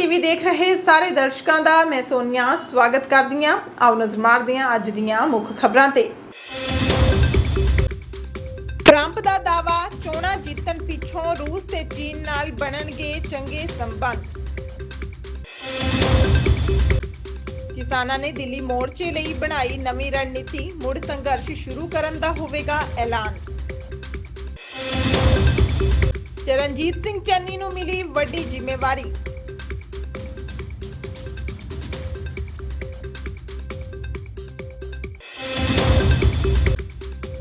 TV ਦੇਖ ਰਹੇ ਸਾਰੇ ਦਰਸ਼ਕਾਂ ਦਾ, ਮੈਂ ਸੋਨੀਆ, ਸਵਾਗਤ ਕਰਦੀ ਹਾਂ। ਆਓ ਨਜ਼ਰ ਮਾਰਦੇ ਹਾਂ ਅੱਜ ਦੀਆਂ ਮੁੱਖ ਖਬਰਾਂ ਤੇ। ਟਰੰਪ ਦਾ ਦਾਵਾ ਚੋਣਾਂ ਜਿੱਤਣ ਪਿੱਛੋਂ ਰੂਸ ਤੇ ਚੀਨ ਨਾਲ ਬਣਨਗੇ ਚੰਗੇ ਸੰਬੰਧ। ਕਿਸਾਨਾਂ ਨੇ ਦਿੱਲੀ ਮੋਰਚੇ ਲਈ ਬਣਾਈ ਨਵੀਂ ਰਣਨੀਤੀ, ਮੁੜ ਸੰਘਰਸ਼ ਸ਼ੁਰੂ ਕਰਨ ਦਾ ਹੋਵੇਗਾ ਐਲਾਨ। ਚਰਨਜੀਤ ਸਿੰਘ ਚੰਨੀ ਨੂੰ ਮਿਲੀ ਵੱਡੀ ਜ਼ਿੰਮੇਵਾਰੀ।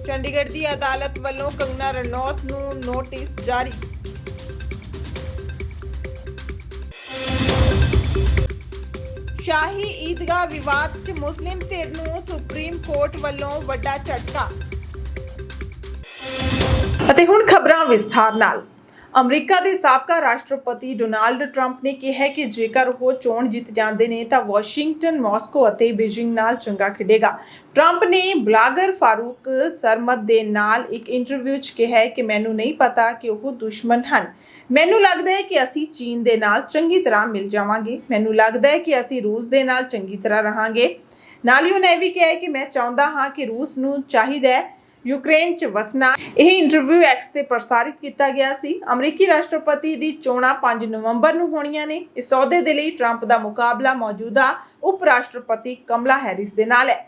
ਚੰਡੀਗੜ੍ਹ ਦੀ ਅਦਾਲਤ ਵੱਲੋਂ ਕੰਗਨਾ ਰਣੌਤ ਨੂੰ ਨੋਟਿਸ ਜਾਰੀ। ਸ਼ਾਹੀ ਈਦਗਾਹ ਵਿਵਾਦ 'ਚ ਮੁਸਲਿਮ ਧਿਰ ਨੂੰ ਸੁਪਰੀਮ ਕੋਰਟ ਵੱਲੋਂ ਵੱਡਾ ਝਟਕਾ। ਅਤੇ ਹੁਣ ਖਬਰਾਂ ਵਿਸਥਾਰ ਨਾਲ। ਅਮਰੀਕਾ ਦੇ ਸਾਬਕਾ ਰਾਸ਼ਟਰਪਤੀ ਡੋਨਾਲਡ ਟਰੰਪ ਨੇ ਕਿਹਾ ਕਿ ਜੇਕਰ ਉਹ ਚੋਣ ਜਿੱਤ ਜਾਂਦੇ ਨੇ ਤਾਂ ਵਾਸ਼ਿੰਗਟਨ, ਮਾਸਕੋ ਅਤੇ ਬੀਜਿੰਗ ਨਾਲ ਚੰਗਾ ਖੇਡੇਗਾ। ਟਰੰਪ ਨੇ ਬਲਾਗਰ ਫਾਰੂਕ ਸਰਮਦ ਦੇ ਨਾਲ ਇੱਕ ਇੰਟਰਵਿਊ 'ਚ ਕਿਹਾ ਕਿ ਮੈਨੂੰ ਨਹੀਂ ਪਤਾ ਕਿ ਉਹ ਦੁਸ਼ਮਣ ਹਨ। ਮੈਨੂੰ ਲੱਗਦਾ ਹੈ ਕਿ ਅਸੀਂ ਚੀਨ ਦੇ ਨਾਲ ਚੰਗੀ ਤਰ੍ਹਾਂ ਮਿਲ ਜਾਵਾਂਗੇ। ਮੈਨੂੰ ਲੱਗਦਾ ਹੈ ਕਿ ਅਸੀਂ ਰੂਸ ਦੇ ਨਾਲ ਚੰਗੀ ਤਰ੍ਹਾਂ ਰਹਾਂਗੇ। ਨਾਲ ਹੀ ਉਹਨੇ ਇਹ ਵੀ ਕਿਹਾ ਹੈ ਕਿ ਮੈਂ ਚਾਹੁੰਦਾ ਹਾਂ ਕਿ ਰੂਸ ਨੂੰ ਚਾਹੀਦਾ ਹੈ ਯੂਕਰੇਨ 'ਚ ਵਸਣਾ। ਇਹ ਇੰਟਰਵਿਊ ਐਕਸ ਤੇ ਪ੍ਰਸਾਰਿਤ ਕੀਤਾ ਗਿਆ ਸੀ। ਅਮਰੀਕੀ ਰਾਸ਼ਟਰਪਤੀ ਦੀ ਚੋਣਾਂ 5 ਨਵੰਬਰ ਨੂੰ ਹੋਣੀਆਂ ਨੇ। ਇਸ ਅਹੁਦੇ ਦੇ ਲਈ ਟਰੰਪ ਦਾ ਮੁਕਾਬਲਾ ਮੌਜੂਦਾ ਉਪ ਰਾਸ਼ਟਰਪਤੀ ਕਮਲਾ ਹੈਰਿਸ ਦੇ ਨਾਲ ਹੈ।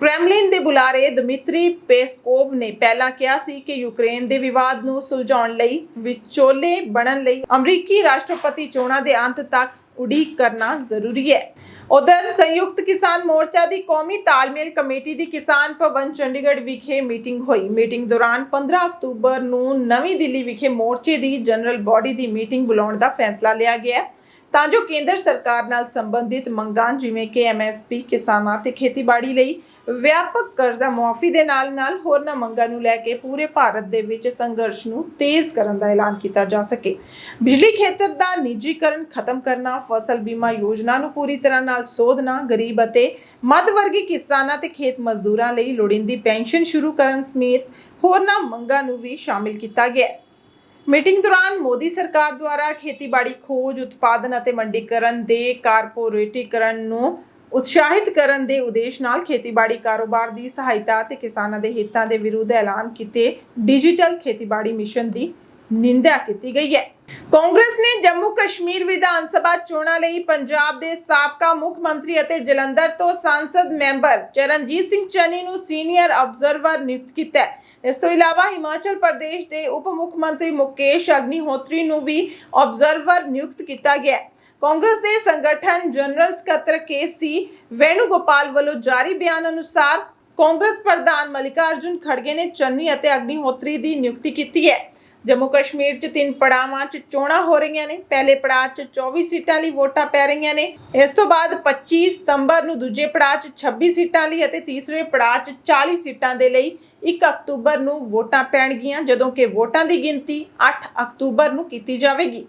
ਕ੍ਰੈਮਲਿਨ ਦੇ ਬੁਲਾਰੇ ਦਮਿਤਰੀ ਪੇਸਕੋਵ ਨੇ ਪਹਿਲਾਂ ਕਿਹਾ ਸੀ ਕਿ ਯੂਕਰੇਨ ਦੇ ਵਿਵਾਦ ਨੂੰ ਸੁਲਝਾਉਣ ਲਈ ਵਿਚੋਲੇ ਬਣਨ ਲਈ ਅਮਰੀਕੀ ਰਾਸ਼ਟਰਪਤੀ ਚੋਣਾਂ ਦੇ ਅੰਤ ਤੱਕ ਉਡੀਕ ਕਰਨਾ ਜ਼ਰੂਰੀ ਹੈ। ਉਧਰ ਸੰਯੁਕਤ ਕਿਸਾਨ ਮੋਰਚਾ ਦੀ ਕੌਮੀ ਤਾਲਮੇਲ ਕਮੇਟੀ ਦੀ ਕਿਸਾਨ ਭਵਨ ਚੰਡੀਗੜ੍ਹ ਵਿਖੇ ਮੀਟਿੰਗ ਹੋਈ। ਮੀਟਿੰਗ ਦੌਰਾਨ 15 ਅਕਤੂਬਰ ਨੂੰ ਨਵੀਂ ਦਿੱਲੀ ਵਿਖੇ ਮੋਰਚੇ ਦੀ ਜਨਰਲ ਬਾਡੀ ਦੀ ਮੀਟਿੰਗ ਬੁਲਾਉਣ ਦਾ ਫੈਸਲਾ ਲਿਆ ਗਿਆ। ਹੈ ਤਾਂ ਜੋ ਕੇਂਦਰ ਸਰਕਾਰ ਨਾਲ ਸੰਬੰਧਿਤ ਮੰਗਾਂ ਜਿਵੇਂ ਕਿ ਐਮਐਸਪੀ ਕਿਸਾਨਾਂ ਤੇ ਖੇਤੀਬਾੜੀ ਲਈ ਵਿਆਪਕ ਕਰਜ਼ਾ ਮੁਆਫੀ ਦੇ ਨਾਲ-ਨਾਲ ਹੋਰਨਾਂ ਮੰਗਾਂ ਨੂੰ ਲੈ ਕੇ ਪੂਰੇ ਭਾਰਤ ਦੇ ਵਿੱਚ ਸੰਘਰਸ਼ ਨੂੰ ਤੇਜ਼ ਕਰਨ ਦਾ ਐਲਾਨ ਕੀਤਾ ਜਾ ਸਕੇ। ਬਿਜਲੀ ਖੇਤਰ ਦਾ ਨਿੱਜੀਕਰਨ ਖਤਮ ਕਰਨਾ, ਫਸਲ ਬੀਮਾ ਯੋਜਨਾ ਨੂੰ ਪੂਰੀ ਤਰ੍ਹਾਂ ਨਾਲ ਸੋਧਣਾ, ਗਰੀਬ ਅਤੇ ਮੱਧ ਵਰਗੀ ਕਿਸਾਨਾਂ ਤੇ ਖੇਤ ਮਜ਼ਦੂਰਾਂ ਲਈ ਲੋੜੀਂਦੀ ਪੈਨਸ਼ਨ ਸ਼ੁਰੂ ਕਰਨ ਸਮੇਤ ਹੋਰਨਾਂ ਮੰਗਾਂ ਨੂੰ ਵੀ ਸ਼ਾਮਿਲ ਕੀਤਾ ਗਿਆ ਹੈ। ਮੀਟਿੰਗ ਦੌਰਾਨ ਮੋਦੀ ਸਰਕਾਰ ਦੁਆਰਾ ਖੇਤੀਬਾੜੀ ਖੋਜ, ਉਤਪਾਦਨ ਅਤੇ ਮੰਡੀਕਰਨ ਦੇ ਕਾਰਪੋਰੇਟੀਕਰਨ ਨੂੰ ਉਤਸ਼ਾਹਿਤ ਕਰਨ ਦੇ ਉਦੇਸ਼ ਨਾਲ ਖੇਤੀਬਾੜੀ ਕਾਰੋਬਾਰ ਦੀ ਸਹਾਇਤਾ ਤੇ ਕਿਸਾਨਾਂ ਦੇ ਹਿੱਤਾਂ ਦੇ ਵਿਰੁੱਧ ਐਲਾਨ ਕੀਤੇ ਡਿਜੀਟਲ ਖੇਤੀਬਾੜੀ ਮਿਸ਼ਨ ਦੀ ਨਿੰਦਾ ਕੀਤੀ ਗਈ ਹੈ। ਕਾਂਗਰਸ ਨੇ ਜੰਮੂ ਕਸ਼ਮੀਰ ਵਿਧਾਨ ਸਭਾ ਚੋਣਾਂ ਲਈ ਪੰਜਾਬ ਦੇ ਸਾਬਕਾ ਮੁੱਖ ਮੰਤਰੀ ਅਤੇ ਜਲੰਧਰ ਤੋਂ ਸੰਸਦ ਮੈਂਬਰ ਚਰਨਜੀਤ ਸਿੰਘ ਚੰਨੀ ਨੂੰ ਸੀਨੀਅਰ ਆਬਜ਼ਰਵਰ ਨਿਯੁਕਤ ਕੀਤਾ ਇਸ ਤੋਂ ਇਲਾਵਾ ਹਿਮਾਚਲ ਪ੍ਰਦੇਸ਼ ਦੇ ਉਪ ਮੁੱਖ ਮੰਤਰੀ ਮੁਕੇਸ਼ ਅਗਨੀਹੋਤਰੀ ਨੂੰ ਵੀ ਆਬਜ਼ਰਵਰ ਨਿਯੁਕਤ ਕੀਤਾ ਗਿਆ ਕਾਂਗਰਸ ਦੇ ਸੰਗਠਨ ਜਨਰਲ ਸਕੱਤਰ ਕੇਸੀ ਵੈਣੂਗੋਪਾਲ ਵੱਲੋਂ ਜਾਰੀ ਬਿਆਨ ਅਨੁਸਾਰ ਕਾਂਗਰਸ ਪ੍ਰਧਾਨ ਮਲਿਕਾ ਅਰਜੁਨ ਖੜਗੇ ਨੇ ਚੰਨੀ ਅਤੇ ਅਗਨੀਹੋਤਰੀ ਦੀ ਨਿਯੁਕਤੀ ਕੀਤੀ ਹੈ। ਜੰਮੂ ਕਸ਼ਮੀਰ 'ਚ ਤਿੰਨ ਪੜਾਵਾਂ 'ਚ ਚੋਣਾਂ ਹੋ ਰਹੀਆਂ ਨੇ। ਪਹਿਲੇ ਪੜਾਅ 'ਚ 24 ਸੀਟਾਂ ਲਈ ਵੋਟਾਂ ਪੈ ਰਹੀਆਂ ਨੇ। ਇਸ ਤੋਂ ਬਾਅਦ 25 ਸਤੰਬਰ ਨੂੰ ਦੂਜੇ ਪੜਾਅ 'ਚ 26 ਸੀਟਾਂ ਲਈ ਅਤੇ ਤੀਸਰੇ ਪੜਾਅ 'ਚ 40 ਸੀਟਾਂ ਦੇ ਲਈ 1 ਅਕਤੂਬਰ ਨੂੰ ਵੋਟਾਂ ਪੈਣਗੀਆਂ, ਜਦੋਂ ਕਿ ਵੋਟਾਂ ਦੀ ਗਿਣਤੀ 8 ਅਕਤੂਬਰ ਨੂੰ ਕੀਤੀ ਜਾਵੇਗੀ।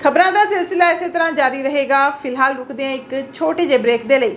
ਖਬਰਾਂ ਦਾ ਸਿਲਸਿਲਾ ਇਸੇ ਤਰ੍ਹਾਂ ਜਾਰੀ ਰਹੇਗਾ। ਫਿਲਹਾਲ ਰੁਕਦੇ ਹਾਂ ਇੱਕ ਛੋਟੇ ਜਿਹੇ ਬ੍ਰੇਕ ਦੇ ਲਈ।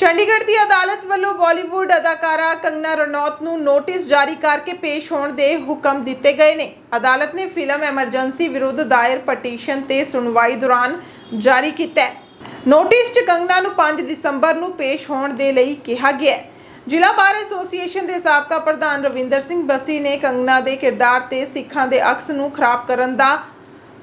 ਚੰਡੀਗੜ੍ਹ ਦੀ ਅਦਾਲਤ ਵੱਲੋਂ ਬਾਲੀਵੁੱਡ ਅਦਾਕਾਰਾ ਕੰਗਨਾ ਰਣੌਤ ਨੂੰ ਨੋਟਿਸ ਜਾਰੀ ਕਰਕੇ ਪੇਸ਼ ਹੋਣ ਦੇ ਹੁਕਮ ਦਿੱਤੇ ਗਏ ਨੇ। ਅਦਾਲਤ ਨੇ ਫਿਲਮ ਐਮਰਜੈਂਸੀ ਵਿਰੁੱਧ ਦਾਇਰ ਪਟੀਸ਼ਨ ਤੇ ਸੁਣਵਾਈ ਦੌਰਾਨ ਜਾਰੀ ਕੀਤਾ ਨੋਟਿਸ 'ਚ ਕੰਗਨਾ ਨੂੰ 5 ਦਸੰਬਰ ਨੂੰ ਪੇਸ਼ ਹੋਣ ਦੇ ਲਈ ਕਿਹਾ ਗਿਆ ਹੈ। ਜ਼ਿਲ੍ਹਾ ਬਾਰ ਐਸੋਸੀਏਸ਼ਨ ਦੇ ਸਾਬਕਾ ਪ੍ਰਧਾਨ ਰਵਿੰਦਰ ਸਿੰਘ ਬੱਸੀ ਨੇ ਕੰਗਨਾ ਦੇ ਕਿਰਦਾਰ ਤੇ ਸਿੱਖਾਂ ਦੇ ਅਕਸ ਨੂੰ ਖਰਾਬ ਕਰਨ ਦਾ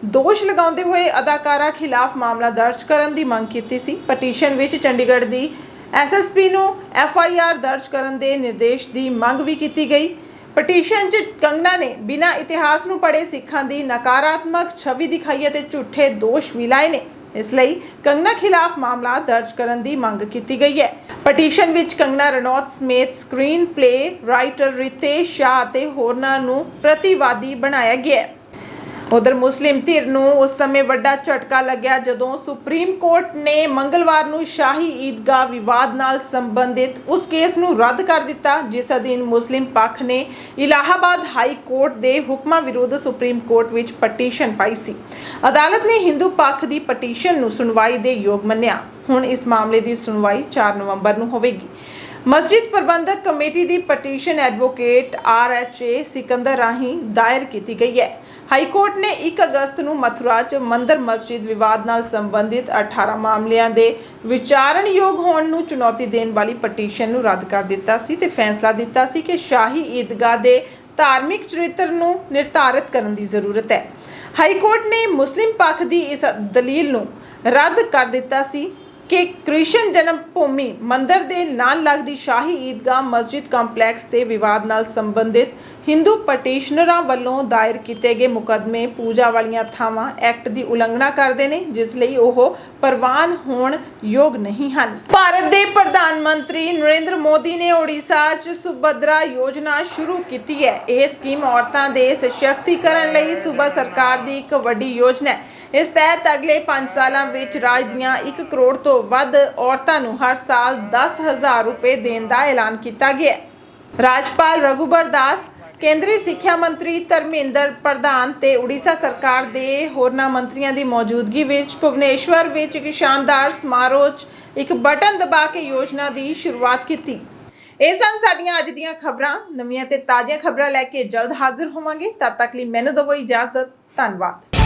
ਦੋਸ਼ ਲਗਾਉਂਦੇ ਹੋਏ ਅਦਾਕਾਰਾ ਖਿਲਾਫ ਮਾਮਲਾ ਦਰਜ ਕਰਨ ਦੀ ਮੰਗ ਕੀਤੀ ਸੀ। ਪਟੀਸ਼ਨ ਵਿੱਚ ਚੰਡੀਗੜ੍ਹ ਦੀ ਐਸਐਸਪੀ ਨੂੰ ਐਫਆਈਆਰ ਦਰਜ ਕਰਨ ਦੇ ਨਿਰਦੇਸ਼ ਦੀ ਮੰਗ ਵੀ ਕੀਤੀ ਗਈ। ਪਟੀਸ਼ਨ 'ਚ ਕੰਗਨਾ ਨੇ ਬਿਨਾਂ ਇਤਿਹਾਸ ਨੂੰ ਪੜ੍ਹੇ ਸਿੱਖਾਂ ਦੀ ਨਕਾਰਾਤਮਕ ਛਵੀ ਦਿਖਾਈ ਅਤੇ ਝੂਠੇ ਦੋਸ਼ ਵੀ ਲਾਏ ਨੇ। ਇਸ ਲਈ ਕੰਗਨਾ ਖਿਲਾਫ ਮਾਮਲਾ ਦਰਜ ਕਰਨ ਦੀ ਮੰਗ ਕੀਤੀ ਗਈ ਹੈ। ਪਟੀਸ਼ਨ ਵਿੱਚ ਕੰਗਨਾ ਰਣੌਤ ਸਮੇਤ screenplay writer Ritesh Shah ਅਤੇ ਹੋਰਨਾਂ ਨੂੰ ਪ੍ਰਤੀਵਾਦੀ ਬਣਾਇਆ ਗਿਆ ਹੈ। ਉਧਰ ਮੁਸਲਿਮ ਧਿਰ ਨੂੰ ਉਸ ਸਮੇਂ ਵੱਡਾ ਝਟਕਾ ਲੱਗਿਆ ਜਦੋਂ ਸੁਪਰੀਮ ਕੋਰਟ ਨੇ ਮੰਗਲਵਾਰ ਨੂੰ ਸ਼ਾਹੀ ਈਦਗਾਹ ਵਿਵਾਦ ਨਾਲ ਸੰਬੰਧਿਤ ਉਸ ਕੇਸ ਨੂੰ ਰੱਦ ਕਰ ਦਿੱਤਾ, ਜਿਸ ਅਧੀਨ ਮੁਸਲਿਮ ਪੱਖ ਨੇ ਇਲਾਹਾਬਾਦ ਹਾਈ ਕੋਰਟ ਦੇ ਹੁਕਮਾਂ ਵਿਰੁੱਧ ਸੁਪਰੀਮ ਕੋਰਟ ਵਿੱਚ ਪਟੀਸ਼ਨ ਪਾਈ ਸੀ। ਅਦਾਲਤ ਨੇ ਹਿੰਦੂ ਪੱਖ ਦੀ ਪਟੀਸ਼ਨ ਨੂੰ ਸੁਣਵਾਈ ਦੇ ਯੋਗ ਮੰਨਿਆ। ਹੁਣ ਇਸ ਮਾਮਲੇ ਦੀ ਸੁਣਵਾਈ 4 ਨਵੰਬਰ ਨੂੰ ਹੋਵੇਗੀ। ਮਸਜਿਦ ਪ੍ਰਬੰਧਕ committee the petition advocate R H A Sikandar ਰਾਹੀਂ ਦਾਇਰ ਕੀਤੀ ਗਈ ਹੈ। ਹਾਈ ਕੋਰਟ ਨੇ 1 ਅਗਸਤ ਨੂੰ ਮਥੁਰਾ 'ਚ ਮੰਦਰ ਮਸਜਿਦ ਵਿਵਾਦ ਨਾਲ ਸੰਬੰਧਿਤ 18 ਮਾਮਲਿਆਂ ਦੇ ਵਿਚਾਰਨਯੋਗ ਹੋਣ ਨੂੰ ਚੁਣੌਤੀ ਦੇਣ ਵਾਲੀ ਪਟੀਸ਼ਨ ਨੂੰ ਰੱਦ ਕਰ ਦਿੱਤਾ ਸੀ ਤੇ ਫੈਸਲਾ ਦਿੱਤਾ ਸੀ ਕਿ ਸ਼ਾਹੀ ਈਦਗਾਹ ਦੇ ਧਾਰਮਿਕ ਚਰਿੱਤਰ ਨੂੰ ਨਿਰਧਾਰਤ ਕਰਨ ਦੀ ਜ਼ਰੂਰਤ ਹੈ। ਹਾਈ ਕੋਰਟ ਨੇ ਮੁਸਲਿਮ ਪੱਖ ਦੀ ਇਸ ਦਲੀਲ ਨੂੰ ਰੱਦ ਕਰ ਦਿੱਤਾ ਸੀ। ਕਿ ਕ੍ਰਿਸ਼ਨ ਜਨਮ ਭੂਮੀ ਮੰਦਰ ਦੇ ਨਾਲ ਲੱਗਦੀ ਸ਼ਾਹੀ ਈਦਗਾਹ ਮਸਜਿਦ ਕੰਪਲੈਕਸ ਤੇ ਵਿਵਾਦ ਨਾਲ ਸੰਬੰਧਿਤ ਹਿੰਦੂ ਪਟੀਸ਼ਨਰਾਂ ਵੱਲੋਂ ਦਾਇਰ ਕੀਤੇ ਗਏ ਮੁਕੱਦਮੇ ਪੂਜਾ ਵਾਲੀਆਂ ਥਾਵਾਂ ਐਕਟ ਦੀ ਉਲੰਘਣਾ ਕਰਦੇ ਨੇ, ਜਿਸ ਲਈ ਉਹ ਪ੍ਰਵਾਨ ਹੋਣ ਯੋਗ ਨਹੀਂ ਹਨ। ਭਾਰਤ ਦੇ ਪ੍ਰਧਾਨ ਮੰਤਰੀ ਨਰਿੰਦਰ ਮੋਦੀ ਨੇ ਓਡੀਸ਼ਾ 'ਚ ਸੁਭਦਰਾ ਯੋਜਨਾ ਸ਼ੁਰੂ ਕੀਤੀ ਹੈ। ਇਹ ਸਕੀਮ ਔਰਤਾਂ ਦੇ ਸਸ਼ਕਤੀਕਰਨ ਲਈ ਸੂਬਾ ਸਰਕਾਰ ਦੀ ਇੱਕ ਵੱਡੀ ਯੋਜਨਾ ਹੈ। ਇਸ ਤਹਿਤ ਅਗਲੇ 5 ਸਾਲਾਂ ਵਿੱਚ ਰਾਜ ਦੀਆਂ 1 ਕਰੋੜ ਤੋਂ ਤੋਂ ਵੱਧ ਔਰਤਾਂ ਨੂੰ ਹਰ ਸਾਲ 10000 ਰੁਪਏ ਦੇਣ ਦਾ ਐਲਾਨ ਕੀਤਾ ਗਿਆ ਹੈ। ਰਾਜਪਾਲ ਰਘੂਬਰ ਦਾਸ, ਕੇਂਦਰੀ ਸਿੱਖਿਆ ਮੰਤਰੀ ਧਰਮਿੰਦਰ ਪ੍ਰਧਾਨ ਤੇ ਉੜੀਸਾ ਸਰਕਾਰ ਦੇ ਹੋਰਨਾਂ ਮੰਤਰੀਆਂ ਦੀ ਮੌਜੂਦਗੀ ਵਿੱਚ ਭੁਵਨੇਸ਼ਵਰ ਵਿੱਚ ਇੱਕ ਸ਼ਾਨਦਾਰ ਸਮਾਰੋਹ 'ਚ ਇੱਕ ਬਟਨ ਦਬਾ ਕੇ ਯੋਜਨਾ ਦੀ ਸ਼ੁਰੂਆਤ ਕੀਤੀ। ਇਹ ਸਨ ਸਾਡੀਆਂ ਅੱਜ ਦੀਆਂ ਖਬਰਾਂ। ਨਵੀਆਂ ਤੇ ਤਾਜ਼ੀਆਂ ਖਬਰਾਂ ਲੈ ਕੇ ਜਲਦ ਹਾਜ਼ਰ ਹੋਵਾਂਗੇ। ਤਦ ਤੱਕ ਲਈ ਮੈਨੂੰ ਦਿਓ ਇਜਾਜ਼ਤ। ਧੰਨਵਾਦ।